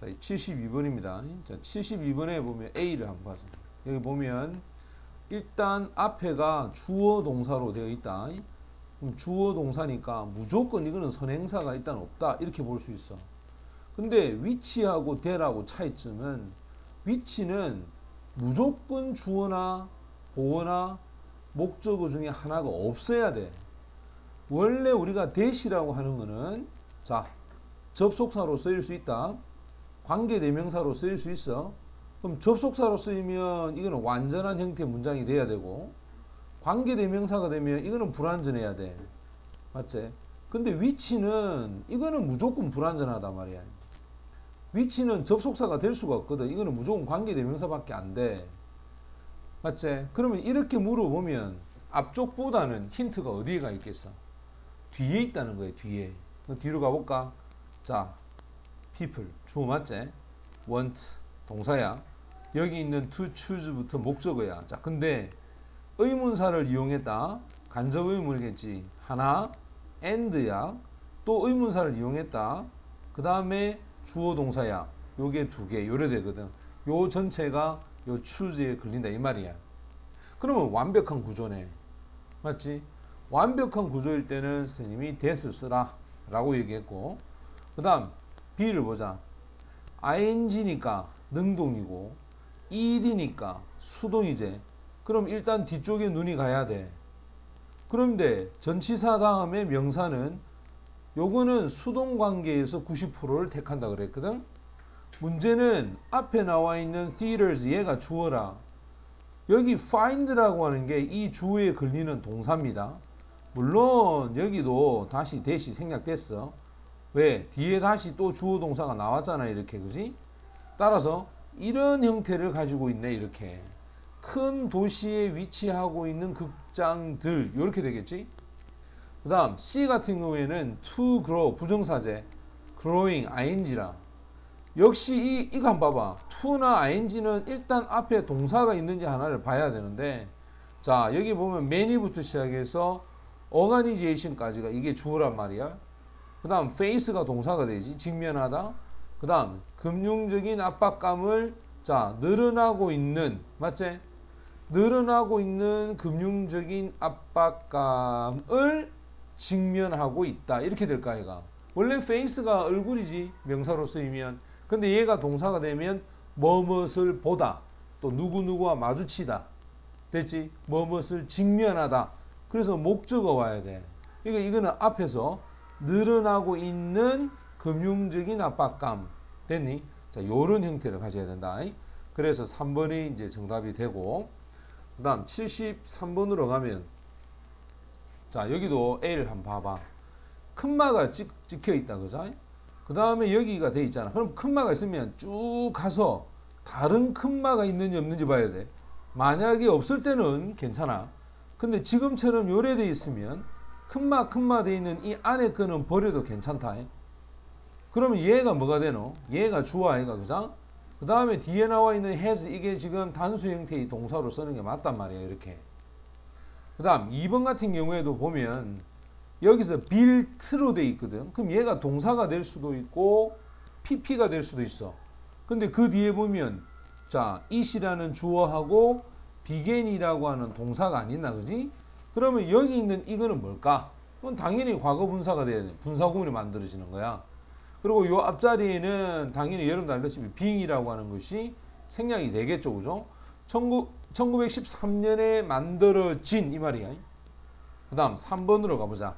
자, 72번입니다. 자, 72번에 보면 A를 한번 봐서 여기 보면 일단 앞에가 주어 동사로 되어 있다. 그럼 주어 동사니까 무조건 이거는 선행사가 일단 없다 이렇게 볼 수 있어. 근데 위치하고 대라고 차이점은 위치는 무조건 주어나 보어나 목적어 중에 하나가 없어야 돼. 원래 우리가 대시라고 하는 거는 자 접속사로 쓰일 수 있다. 관계 대명사로 쓰일 수 있어. 그럼 접속사로 쓰이면 이거는 완전한 형태의 문장이 돼야 되고 관계 대명사가 되면 이거는 불완전해야 돼. 맞지? 근데 위치는 이거는 무조건 불완전하단 말이야. 위치는 접속사가 될 수가 없거든. 이거는 무조건 관계 대명사밖에 안 돼. 맞지? 그러면 이렇게 물어보면 앞쪽보다는 힌트가 어디에 가 있겠어? 뒤에 있다는 거예요. 뒤에. 뒤로 가볼까? 자, people 주어 맞지? want 동사야. 여기 있는 to choose부터 목적어야. 자, 근데 의문사를 이용했다. 간접 의문이겠지. 하나, and야. 또 의문사를 이용했다. 그 다음에 주어 동사야. 요게 두 개, 요래 되거든. 요 전체가 요 choose에 걸린다 이 말이야. 그러면 완벽한 구조네. 맞지? 완벽한 구조일 때는 스님이 that을 쓰라 라고 얘기했고 그 다음 B를 보자. ing니까 능동이고 ed니까 수동이제 그럼 일단 뒤쪽에 눈이 가야 돼. 그런데 전치사 다음에 명사는 요거는 수동 관계에서 90%를 택한다 그랬거든? 문제는 앞에 나와 있는 theaters 얘가 주어라. 여기 find라고 하는 게 이 주어에 걸리는 동사입니다. 물론 여기도 다시 대시 생략됐어. 왜? 뒤에 다시 또 주어 동사가 나왔잖아 이렇게 그지? 따라서 이런 형태를 가지고 있네 이렇게 큰 도시에 위치하고 있는 극장들 이렇게 되겠지? 그 다음 C 같은 경우에는 to grow 부정사제 growing ing라 역시 이, 이거 한번 봐봐 to나 ing는 일단 앞에 동사가 있는지 하나를 봐야 되는데 자 여기 보면 many부터 시작해서 organization까지가 이게 주어란 말이야. 그 다음 face가 동사가 되지 직면하다. 그 다음 금융적인 압박감을 자 늘어나고 있는 맞지? 늘어나고 있는 금융적인 압박감을 직면하고 있다 이렇게 될까 얘가 원래 face가 얼굴이지 명사로 쓰이면 근데 얘가 동사가 되면 뭐뭇을 보다 또 누구누구와 마주치다 됐지? 뭐뭇을 직면하다 그래서 목적어 와야 돼. 그러니까 이거는 앞에서 늘어나고 있는 금융적인 압박감 됐니? 자, 요런 형태를 가져야 된다. 그래서 3번이 이제 정답이 되고 그 다음 73번으로 가면 자, 여기도 A를 한번 봐봐. 큰 마가 찍, 찍혀 있다. 그죠? 그 다음에 여기가 돼 있잖아. 그럼 큰 마가 있으면 쭉 가서 다른 큰 마가 있는지 없는지 봐야 돼. 만약에 없을 때는 괜찮아. 근데 지금처럼 요래 돼 있으면 큰마 큰마 돼 있는 이 안에 거는 버려도 괜찮다. 그러면 얘가 뭐가 되노? 얘가 주어 아이가 그죠? 그 다음에 뒤에 나와 있는 has 이게 지금 단수 형태의 동사로 쓰는 게 맞단 말이에요. 이렇게. 그 다음 2번 같은 경우에도 보면 여기서 빌트로 돼 있거든. 그럼 얘가 동사가 될 수도 있고 pp가 될 수도 있어. 근데 그 뒤에 보면 자 it이라는 주어하고 비겐이라고 하는 동사가 아니나 그지? 그러면 여기 있는 이거는 뭘까? 그건 당연히 과거 분사가 돼야 돼. 분사 구문이 만들어지는 거야. 그리고 요 앞자리에는 당연히 여러분도 알다시피 빙이라고 하는 것이 생략이 되겠죠. 그죠? 1913년에 만들어진 이 말이야. 그 다음 3번으로 가보자.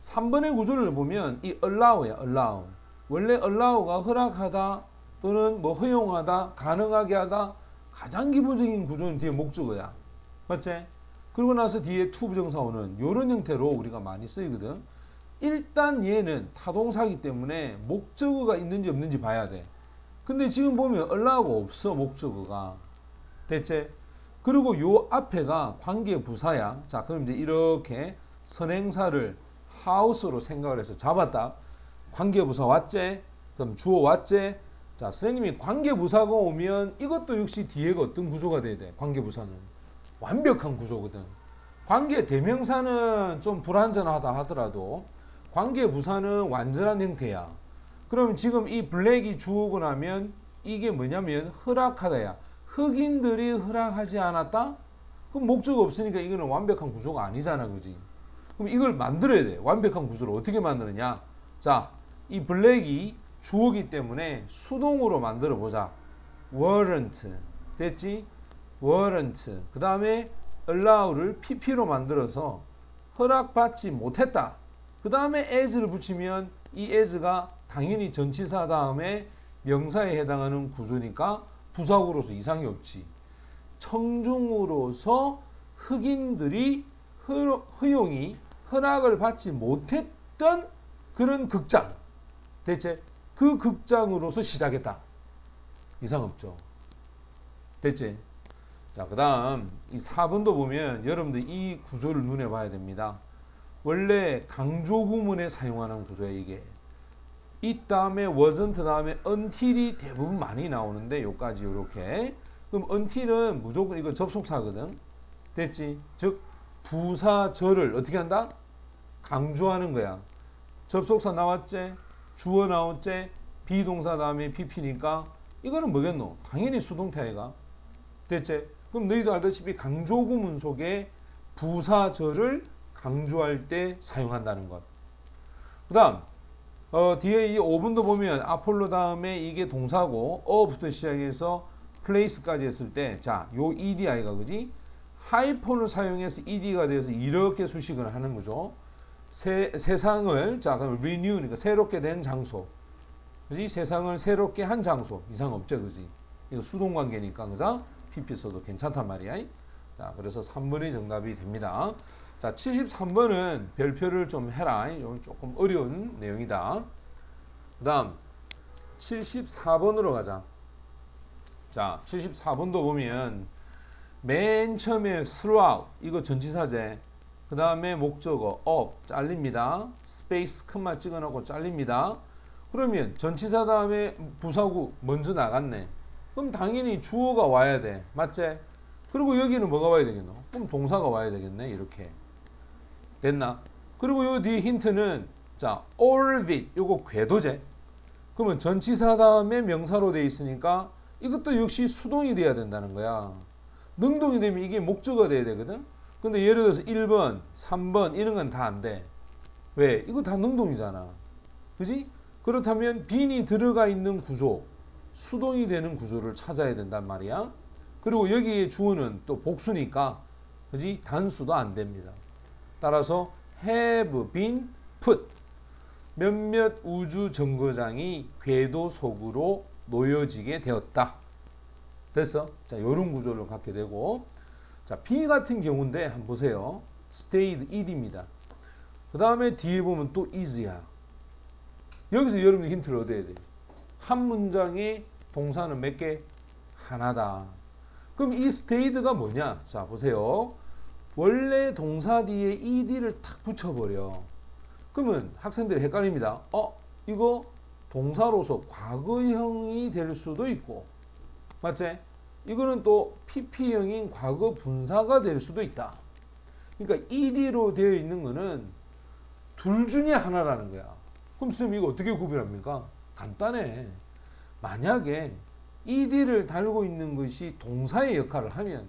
3번의 구조를 보면 이 allow야, allow. 원래 allow가 허락하다 또는 뭐 허용하다, 가능하게 하다, 가장 기본적인 구조는 뒤에 목적어야. 맞지? 그러고 나서 뒤에 to 부정사어는 이런 형태로 우리가 많이 쓰이거든. 일단 얘는 타동사기 때문에 목적어가 있는지 없는지 봐야 돼. 근데 지금 보면 allow가 없어 목적어가. 됐지? 그리고 요 앞에가 관계 부사야. 자, 그럼 이제 이렇게 선행사를 house로 생각을 해서 잡았다. 관계 부사 왔지? 그럼 주어 왔지? 자, 선생님이 관계 부사가 오면 이것도 역시 뒤에가 어떤 구조가 돼야 돼? 관계 부사는. 완벽한 구조거든. 관계 대명사는 좀 불완전하다 하더라도 관계 부사는 완전한 형태야. 그럼 지금 이 블랙이 주어고 나면 이게 뭐냐면 허락하다야. 흑인들이 허락하지 않았다? 그럼 목적 없으니까 이거는 완벽한 구조가 아니잖아, 그지? 그럼 이걸 만들어야 돼. 완벽한 구조를 어떻게 만드느냐? 자, 이 블랙이 주어기 때문에 수동으로 만들어 보자. warrant 됐지? Warrant. 그 다음에 allow를 pp로 만들어서 허락받지 못했다. 그 다음에 as를 붙이면 이 as가 당연히 전치사 다음에 명사에 해당하는 구조니까 부사구로서 이상이 없지. 청중으로서 흑인들이 허- 허용이 허락을 받지 못했던 그런 극장. 대체 그 극장으로서 시작했다. 이상 없죠. 됐지? 자, 그 다음 이 4번도 보면 여러분들 이 구조를 눈에 봐야 됩니다. 원래 강조 구문에 사용하는 구조예요, 이게. 이 다음에 wasn't 다음에 until이 대부분 많이 나오는데 요까지 요렇게. 그럼 until은 무조건 이거 접속사거든. 됐지? 즉 부사절을 어떻게 한다? 강조하는 거야. 접속사 나왔지? 주어 나왔지? 비동사 다음에 pp니까 이거는 뭐겠노? 당연히 수동태가 됐지? 그럼 너희도 알다시피 강조 구 문 속에 부사절을 강조할 때 사용한다는 것. 그 다음 어, 뒤에 이 5분도 보면 아폴로 다음에 이게 동사고 어부터 시작해서 place까지 했을 때 자, 요 edi가 그지? 하이폰을 사용해서 ed가 돼서 이렇게 수식을 하는 거죠. 세, 세상을 자, 그럼 renew니까 새롭게 된 장소. 그지? 세상을 새롭게 한 장소. 이상 없죠, 그지? 이거 수동 관계니까 그죠? PP 써도 괜찮단 말이야. 자, 그래서 3번이 정답이 됩니다. 자, 73번은 별표를 좀 해라. 이건 조금 어려운 내용이다. 그 다음 74번으로 가자. 자, 74번도 보면 맨 처음에 throughout 이거 전치사제. 그 다음에 목적어 up 잘립니다. 스페이스 큰말 찍어놓고 잘립니다. 그러면 전치사 다음에 부사구 먼저 나갔네. 그럼 당연히 주어가 와야 돼. 맞지? 그리고 여기는 뭐가 와야 되겠노? 그럼 동사가 와야 되겠네. 이렇게. 됐나? 그리고 요 뒤에 힌트는 자, all of it 요거 궤도제. 그러면 전치사 다음에 명사로 돼 있으니까 이것도 역시 수동이 돼야 된다는 거야. 능동이 되면 이게 목적어가 돼야 되거든. 근데 예를 들어서 1번, 3번 이런 건 다 안 돼. 왜? 이거 다 능동이잖아. 그지? 그렇다면 빈이 들어가 있는 구조, 수동이 되는 구조를 찾아야 된단 말이야. 그리고 여기에 주어는 또 복수니까, 그지? 단수도 안 됩니다. 따라서 have been put 몇몇 우주 정거장이 궤도 속으로 놓여지게 되었다. 됐어? 자, 요런 구조를 갖게 되고 자, B 같은 경우인데 한번 보세요. stayed ed입니다. 그 다음에 뒤에 보면 또 is야. 여기서 여러분이 힌트를 얻어야 돼. 한 문장에 동사는 몇 개? 하나다. 그럼 이 stayed가 뭐냐? 자, 보세요. 원래 동사 뒤에 ed를 탁 붙여버려. 그러면 학생들이 헷갈립니다. 어, 이거 동사로서 과거형이 될 수도 있고, 맞지? 이거는 또 PP형인 과거 분사가 될 수도 있다. 그러니까 ed로 되어 있는 거는 둘 중에 하나라는 거야. 그럼 선생님 이거 어떻게 구별합니까? 간단해. 만약에 ed를 달고 있는 것이 동사의 역할을 하면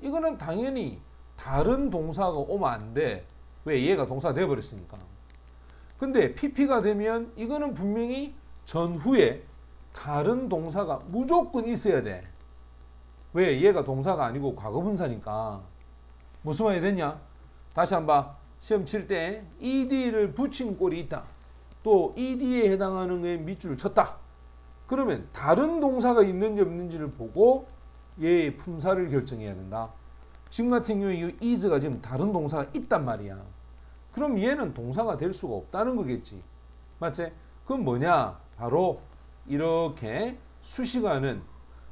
이거는 당연히 다른 동사가 오면 안 돼. 왜? 얘가 동사가 되어버렸으니까. 근데 PP가 되면 이거는 분명히 전후에 다른 동사가 무조건 있어야 돼. 왜? 얘가 동사가 아니고 과거분사니까. 무슨 말이 됐냐? 다시 한번 시험 칠 때 ed를 붙인 꼴이 있다. 또 ed에 해당하는 거에 밑줄을 쳤다. 그러면 다른 동사가 있는지 없는지를 보고 얘의 품사를 결정해야 된다. 지금 같은 경우에 이 is가 지금 다른 동사가 있단 말이야. 그럼 얘는 동사가 될 수가 없다는 거겠지. 맞지? 그건 뭐냐? 바로 이렇게 수식하는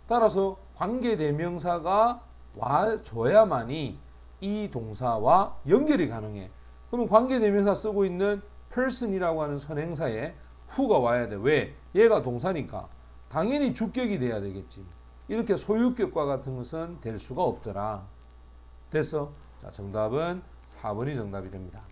따라서 관계대명사가 와줘야만이 이 동사와 연결이 가능해. 그러면 관계대명사 쓰고 있는 person이라고 하는 선행사에 who가 와야 돼. 왜? 얘가 동사니까. 당연히 주격이 돼야 되겠지. 이렇게 소유격과 같은 것은 될 수가 없더라. 됐어? 자, 정답은 4번이 정답이 됩니다.